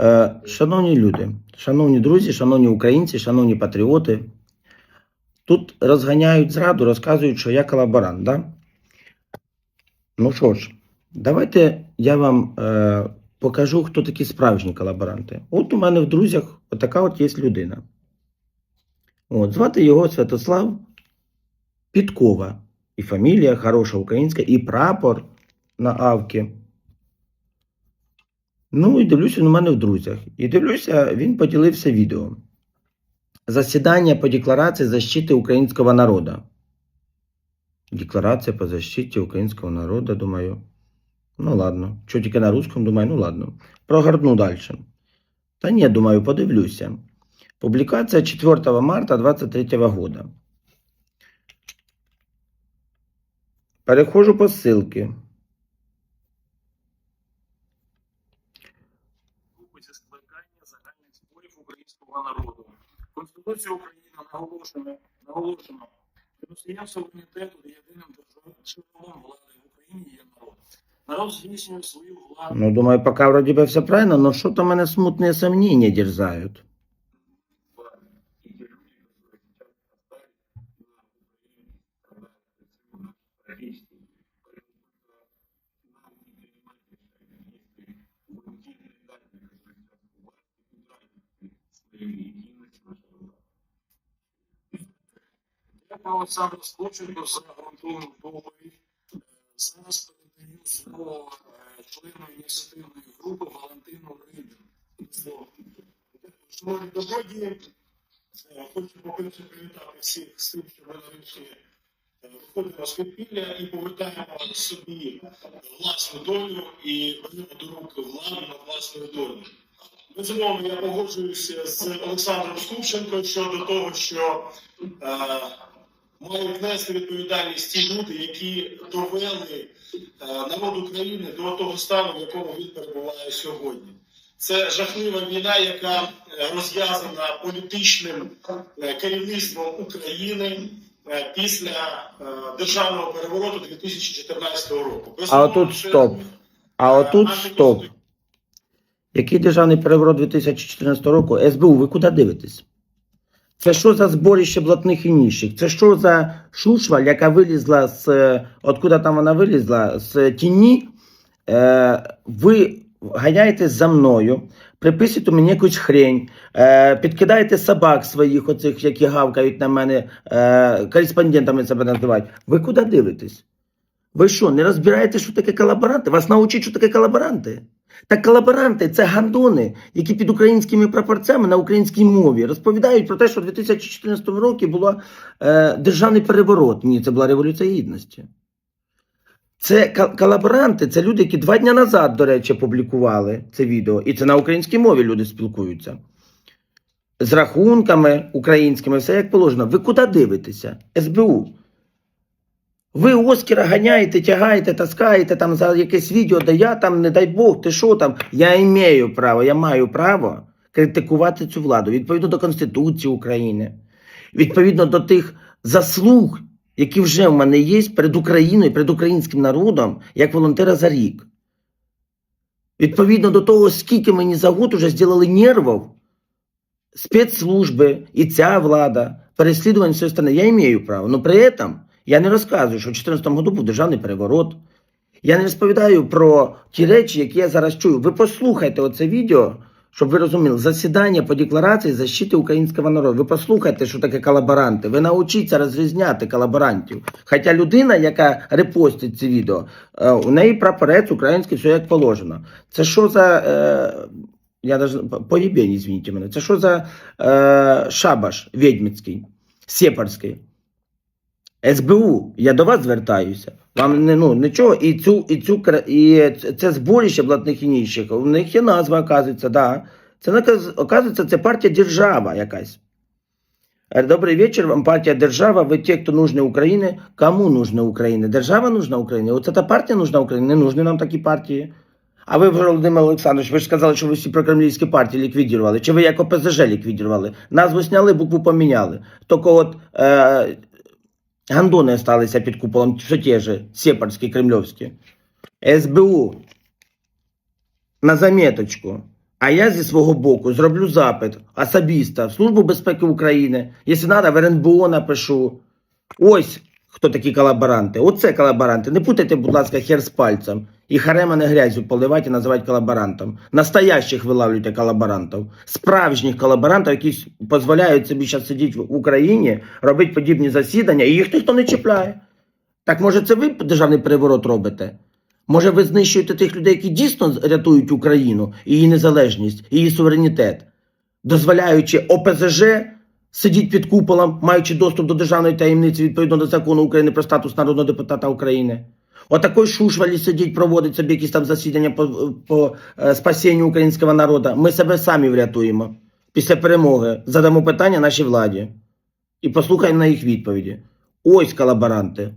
Е, шановні люди, шановні друзі, шановні українці, шановні патріоти, тут розганяють зраду, розказують, що я колаборант, да? Ну що ж, давайте я вам е, покажу, хто такі справжні колаборанти. От у мене в друзях така от є людина. От, звати його Святослав Підкова. І фамілія хороша українська, і прапор на авки. Ну і дивлюся він у мене в друзях. І дивлюся, він поділився відео. Засідання по декларації защити українського народу. Декларація по защиті українського народу, думаю. Ну ладно. Що тільки на русском, думаю, ну ладно. Прогорну далі. Та ні, думаю, подивлюся. Публікація 4 марта 23 года. Переходжу по ссылке. групи зі скликання загальних зборів українського народу. Конституція України наголошено, наголошено, що носієм суверенітету є єдиним державним влади в Україні є народ. Народ здійснює свою владу. Ну, думаю, пока вроде бы все правильно, но что-то мене смутные сомнения дерзают. І ті люди, які зараз оставили на Україні, Я Олександр Скоченко за ґрунтовну доповідь. Зараз передаю слово е, члену ініціативної групи Валентину. Слово. Шановні добродії, е, хочу по-перше привітати всіх з тим, що ви нарешті е, виходимо з підпілля і повертаємо собі власну долю і беремо до рук владу над власною долею. Безумовно, я погоджуюся з Олександром Скупченко щодо того, що мають нести відповідальність ті люди, які довели е, народ України до того стану, в якому він перебуває сьогодні. Це жахлива війна, яка е, розв'язана політичним е, керівництвом України після державного перевороту 2014 року. А отут стоп. А отут стоп. Який державний переворот 2014 року? СБУ, ви куди дивитесь? Це що за зборище блатних і ніщих? Це що за шушваль, яка вилізла з. е, Откуда там вона вилізла? З тіні? Е, ви ганяєтесь за мною, приписуєте мені якусь хрень, е, підкидаєте собак своїх, оцих, які гавкають на мене, е, кореспондентами себе називають. Ви куди дивитесь? Ви що, не розбираєте, що таке колаборанти? Вас научать, що таке колаборанти? Так колаборанти це гандони, які під українськими прапорцями на українській мові розповідають про те, що в 2014 році було е, державний переворот. Ні, це була революція гідності. Це колаборанти, це люди, які два дні назад, до речі, публікували це відео. І це на українській мові люди спілкуються. З рахунками українськими, все як положено. Ви куди дивитеся? СБУ. Ви Оскара ганяєте, тягаєте, таскаєте там за якесь відео, де я там, не дай Бог, ти що там? Я маю право, я маю право критикувати цю владу відповідно до Конституції України, відповідно до тих заслуг, які вже в мене є перед Україною, перед українським народом, як волонтера за рік. Відповідно до того, скільки мені за год уже зробили нервів, спецслужби і ця влада, переслідувань все остальне, я маю право. Но при этом я не розказую, що в 2014 году був державний переворот. Я не розповідаю про ті речі, які я зараз чую. Ви послухайте оце відео, щоб ви розуміли, засідання по декларації защити українського народу. Ви послухайте, що таке колаборанти. Ви научіться розрізняти колаборантів. Хоча людина, яка репостить це відео, е, у неї прапорець український, все як положено. Це що за. Е, я даже поїбень, извините мене. Це що за е, шабаш відьмицький, сепарський? СБУ, я до вас звертаюся. Вам не ну нічого, і цю, і цю і це зборище блатних і ніщих. У них є назва, оказується, да. Це оказується, це партія держава якась. Е, Добрий вечір вам, партія держава. Ви ті, хто нужны Україні. Кому нужна Україна? Держава нужна Україні? Оце та партія нужна Україні? Не нужні нам такі партії. А ви, Володимир Олександрович, ви ж сказали, що ви всі прокремлівські партії ліквідували. Чи ви як ОПЗЖ ліквідували? Назву сняли, букву поміняли. Тільки от е, гандони осталися під куполом, все ті же, сепарські, кремльовські. СБУ. На заметочку. А я зі свого боку зроблю запит особисто в Службу безпеки України. Якщо треба, в РНБО напишу. Ось хто такі колаборанти. Оце колаборанти. Не путайте, будь ласка, хер з пальцем. І харема не поливати і називати колаборантом. Настоящих вилавлюйте колаборантів. Справжніх колаборантів, які дозволяють собі зараз сидіти в Україні, робити подібні засідання, і їх ніхто не чіпляє. Так може це ви державний переворот робите? Може, ви знищуєте тих людей, які дійсно рятують Україну, її незалежність, її суверенітет, дозволяючи ОПЗЖ сидіти під куполом, маючи доступ до державної таємниці відповідно до закону України про статус народного депутата України. Отакої шушвалі сидіть, проводить собі якісь там засідання по, по е, спасінню українського народу. Ми себе самі врятуємо. Після перемоги задамо питання нашій владі і послухаємо на їх відповіді. Ось колаборанти.